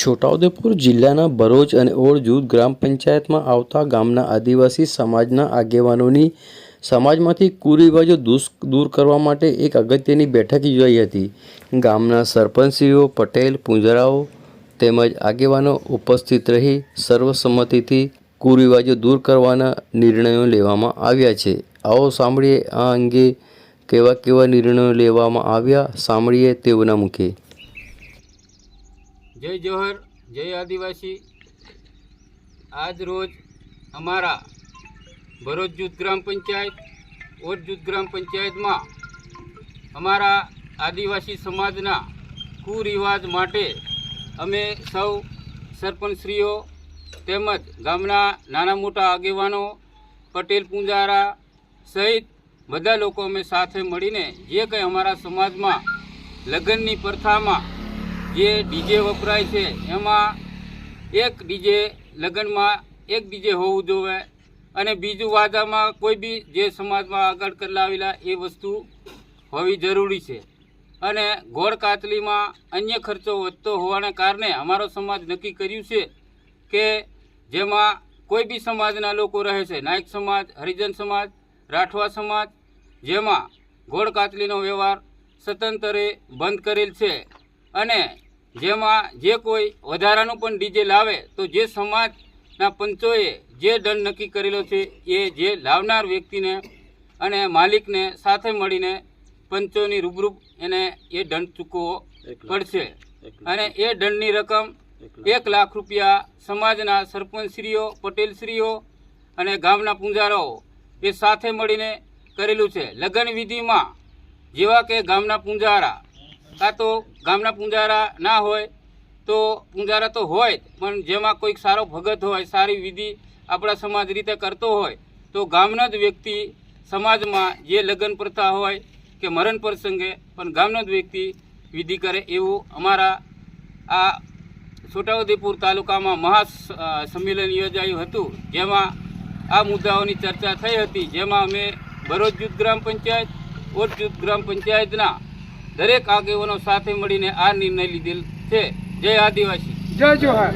છોટાઉદેપુર જિલ્લાના ભરોચ અને ઓળ જૂથ ગ્રામ પંચાયતમાં આવતા ગામના આદિવાસી સમાજના આગેવાનોની સમાજમાંથી કુરિવાજો દૂર કરવા માટે એક અગત્યની બેઠક યોજાઈ હતી. ગામના સરપંચીઓ પટેલ, પૂંજરાઓ તેમજ આગેવાનો ઉપસ્થિત રહી સર્વસંમતિથી કુરિવાજો દૂર કરવાના નિર્ણયો લેવામાં આવ્યા છે. આવો સાંભળીએ આ અંગે કેવા કેવા નિર્ણયો લેવામાં આવ્યા, સાંભળીએ તેઓના મુખે. જય જોહર જય આદિવાસી. આજ રોજ અમારા ભરૂચ જૂથ ગ્રામ પંચાયત, ઓટ જૂથ ગ્રામ પંચાયતમાં અમારા આદિવાસી સમાજના કુરિવાજ માટે અમે સૌ સરપંચશ્રીઓ તેમજ ગામના નાના મોટા આગેવાનો, પટેલ પૂંજારા સહિત બધા લોકો અમે સાથે મળીને જે કંઈ અમારા સમાજમાં લગ્નની પ્રથામાં જે ડીજે વપરાય છે, એમાં એક ડીજે લગ્નમાં એક ડીજે હોવું જોઈએ અને બીજું વાદામાં કોઈ બી જે સમાજમાં આગળ કરાવેલા એ વસ્તુ હોવી જરૂરી છે. અને ગોળ કાતલીમાં અન્ય ખર્ચો વધતો હોવાને કારણે અમારો સમાજ નક્કી કર્યું છે કે જેમાં કોઈ બી સમાજના લોકો રહે છે, નાયક સમાજ, હરિજન સમાજ, રાઠવા સમાજ, જેમાં ગોળ કાતલીનો વ્યવહાર સ્વતંત્રે બંધ કરેલ છે. અને જેમાં જે કોઈ વધારાનું પણ ડીજે લાવે તો જે સમાજના પંચોએ જે દંડ નક્કી કરેલો છે એ જે લાવનાર વ્યક્તિને અને માલિકને સાથે મળીને પંચોની રૂબરૂપ એને એ દંડ ચૂકવવો પડશે. અને એ દંડની રકમ એક લાખ. રૂપિયા સમાજના સરપંચશ્રીઓ પટેલશ્રીઓ અને ગામના પૂંજારાઓ એ સાથે મળીને કરેલું છે. લગ્ન વિધિમાં જેવા કે ગામના પૂંજારા કાં તો ગામના પૂંજારા ના હોય, તો પૂંજારા તો હોય પણ જેમાં કોઈક સારો ભગત હોય, સારી વિધિ આપણા સમાજ રીતે કરતો હોય, તો ગામનો જ વ્યક્તિ સમાજમાં જે લગ્ન પ્રથા હોય કે મરણ પ્રસંગે, પણ ગામનો જ વ્યક્તિ વિધિ કરે એવું અમારા આ છોટાઉદેપુર તાલુકામાં મહા સંમેલન યોજાયું હતું, જેમાં આ મુદ્દાઓની ચર્ચા થઈ હતી, જેમાં અમે ભરોજ જૂથ ગ્રામ પંચાયત, ઓટ જૂથ ગ્રામ પંચાયતના દરેક આગેવાનો સાથે મળીને આ નિર્ણય લીધેલ છે. જય આદિવાસી. જય જોહાર.